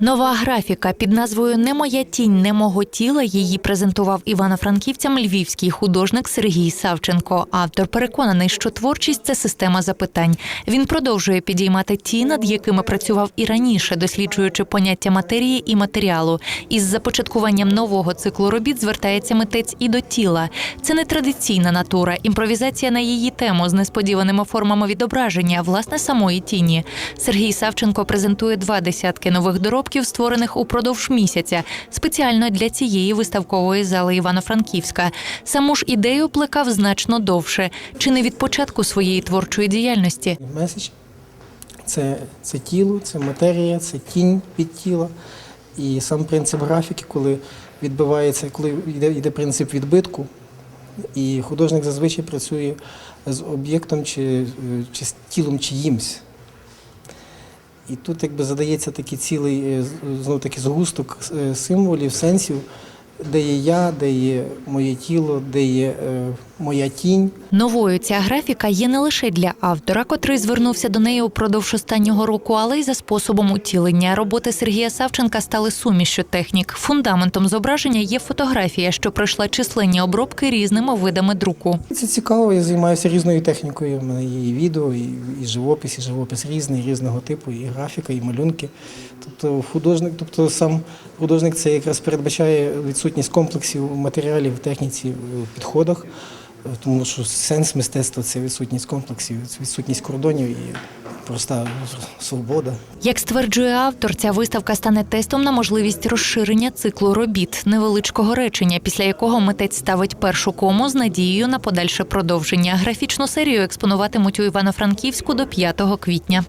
Нова графіка під назвою Не моя тінь, не мого тіла її презентував івано-франківцям львівський художник Сергій Савченко. Автор переконаний, що творчість це система запитань. Він продовжує підіймати ті, над якими працював і раніше, досліджуючи поняття матерії і матеріалу. Із започаткуванням нового циклу робіт звертається митець і до тіла. Це не традиційна натура, імпровізація на її тему з несподіваними формами відображення, власне, самої тіні. Сергій Савченко презентує два десятки нових доробків, створених упродовж місяця, спеціально для цієї виставкової зали Івано-Франківська. Саму ж ідею плекав значно довше, чи не від початку своєї творчої діяльності. Меседж це, це тіло, це матерія, це тінь від тіла. І сам принцип графіки, коли відбивається, коли йде, йде принцип відбитку, і художник зазвичай працює з об'єктом чи, чи з тілом чиїмсь. І тут якби задається такий цілий е, знов таки згусток е, символів, сенсів, де є я, де є моє тіло, де є е, моя тінь. Новою ця графіка є не лише для автора, котрий звернувся до неї упродовж останнього року, але й за способом утілення. Роботи Сергія Савченка стали сумішю технік. Фундаментом зображення є фотографія, що пройшла численні обробки різними видами друку. Це цікаво, я займаюся різною технікою. У мене є і відео, і, і живопис, і живопис різний, різного типу, і графіка, і малюнки. Тобто художник, тобто сам художник це якраз передбачає відсутність комплексів матеріалів техніці, в підходах. Тому що сенс мистецтва це відсутність комплексів, відсутність кордонів і проста свобода. Як стверджує автор, ця виставка стане тестом на можливість розширення циклу робіт, невеличкого речення, після якого митець ставить першу кому з надією на подальше продовження. Графічну серію експонуватимуть у Івано-Франківську до 5 квітня.